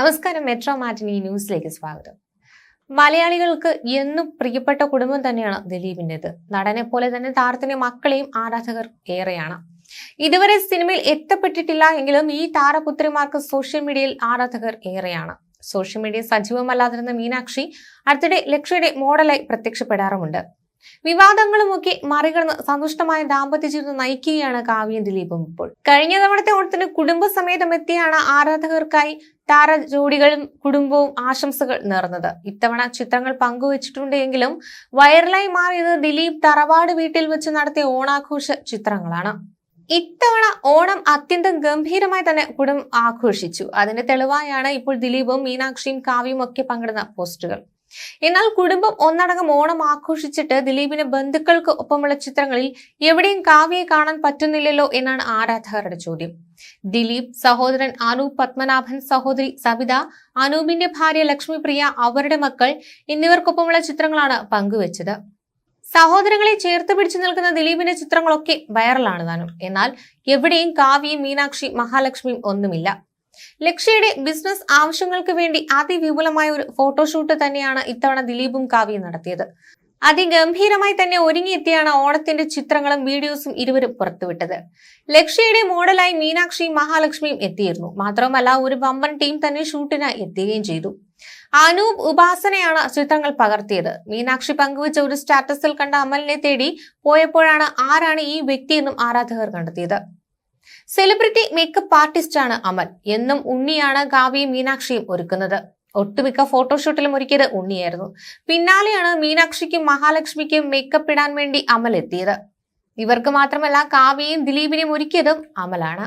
നമസ്കാരം മെട്രോ മാറ്റിനി ന്യൂസിലേക്ക് സ്വാഗതം. മലയാളികൾക്ക് എന്നും പ്രിയപ്പെട്ട കുടുംബം തന്നെയാണ് ദിലീപിന്റെത്. നടനെ പോലെ തന്നെ താരത്തിന്റെ മക്കളെയും ആരാധകർ ഏറെയാണ്. ഇതുവരെ സിനിമയിൽ എത്തപ്പെട്ടിട്ടില്ല എങ്കിലും ഈ താരപുത്രിമാർക്ക് സോഷ്യൽ മീഡിയയിൽ ആരാധകർ ഏറെയാണ്. സോഷ്യൽ മീഡിയ സജീവമല്ലാതിരുന്ന മീനാക്ഷി അടുത്തിടെ ലക്ഷ്യയുടെ മോഡലായി പ്രത്യക്ഷപ്പെടാറുമുണ്ട്. വിവാദങ്ങളുമൊക്കെ മറികടന്ന് സന്തുഷ്ടമായ ദാമ്പത്യ ജീവിതം നയിക്കുകയാണ് കാവ്യം ദിലീപും ഇപ്പോൾ. കഴിഞ്ഞ തവണത്തെ ഓണത്തിന് കുടുംബസമേതം എത്തിയാണ് ആരാധകർക്കായി താര ജോഡികളും കുടുംബവും ആശംസകൾ നേർന്നത്. ഇത്തവണ ചിത്രങ്ങൾ പങ്കുവച്ചിട്ടുണ്ടെങ്കിലും വൈറലായി മാറിയത് ദിലീപ് തറവാട് വീട്ടിൽ വെച്ച് നടത്തിയ ഓണാഘോഷ ചിത്രങ്ങളാണ്. ഇത്തവണ ഓണം അത്യന്തം ഗംഭീരമായി തന്നെ കുടുംബം ആഘോഷിച്ചു. അതിന്റെ തെളിവായാണ് ഇപ്പോൾ ദിലീപും മീനാക്ഷിയും കാവ്യയും ഒക്കെ പങ്കിടുന്ന പോസ്റ്റുകൾ. എന്നാൽ കുടുംബം ഒന്നടങ്കം ഓണം ആഘോഷിച്ചിട്ട് ദിലീപിന് ബന്ധുക്കൾക്ക് ഒപ്പമുള്ള ചിത്രങ്ങളിൽ എവിടെയും കാവ്യയെ കാണാൻ പറ്റുന്നില്ലല്ലോ എന്നാണ് ആരാധകരുടെ ചോദ്യം. ദിലീപ് സഹോദരൻ അനൂപ് പത്മനാഭൻ സഹോദരി സവിത അനൂപിന്റെ ഭാര്യ ലക്ഷ്മിപ്രിയ അവരുടെ മക്കൾ എന്നിവർക്കൊപ്പമുള്ള ചിത്രങ്ങളാണ് പങ്കുവച്ചത്. സഹോദരങ്ങളെ ചേർത്ത് പിടിച്ചു നിൽക്കുന്ന ദിലീപിന്റെ ചിത്രങ്ങളൊക്കെ വൈറലാണ് താനും എന്നാൽ എവിടെയും കാവ്യയും മീനാക്ഷി മഹാലക്ഷ്മിയും ഒന്നുമില്ല. ലക്ഷ്യയുടെ ബിസിനസ് ആവശ്യങ്ങൾക്ക് വേണ്ടി അതിവിപുലമായ ഒരു ഫോട്ടോഷൂട്ട് തന്നെയാണ് ഇത്തവണ ദിലീപും കാവ്യയും നടത്തിയത്. അതിഗംഭീരമായി തന്നെ ഒരുങ്ങിയെത്തിയാണ് ഓണത്തിന്റെ ചിത്രങ്ങളും വീഡിയോസും ഇരുവരും പുറത്തുവിട്ടത്. ലക്ഷ്യയുടെ മോഡലായി മീനാക്ഷിയും മഹാലക്ഷ്മിയും എത്തിയിരുന്നു. മാത്രമല്ല ഒരു വമ്പൻ ടീം തന്നെ ഷൂട്ടിനായി എത്തുകയും ചെയ്തു. അനൂപ് ഉപാസനയാണ് ചിത്രങ്ങൾ പകർത്തിയത്. മീനാക്ഷി പങ്കുവച്ച ഒരു സ്റ്റാറ്റസിൽ കണ്ട അമലിനെ തേടി പോയപ്പോഴാണ് ആരാണ് ഈ വ്യക്തിയെന്നും ആരാധകർ കണ്ടെത്തിയത്. സെലിബ്രിറ്റി മേക്കപ്പ് ആർട്ടിസ്റ്റാണ് അമൽ. എന്നും ഉണ്ണിയാണ് കാവ്യയും മീനാക്ഷിയും ഒരുക്കുന്നത്. ഒട്ടുമിക്ക ഫോട്ടോഷൂട്ടിലും ഒരുക്കിയത് ഉണ്ണിയായിരുന്നു. പിന്നാലെയാണ് മീനാക്ഷിക്കും മഹാലക്ഷ്മിക്കും മേക്കപ്പ് ഇടാൻ വേണ്ടി അമൽ എത്തിയത്. ഇവർക്ക് മാത്രമല്ല കാവ്യയും ദിലീപിനെയും ഒരുക്കിയതും അമലാണ്.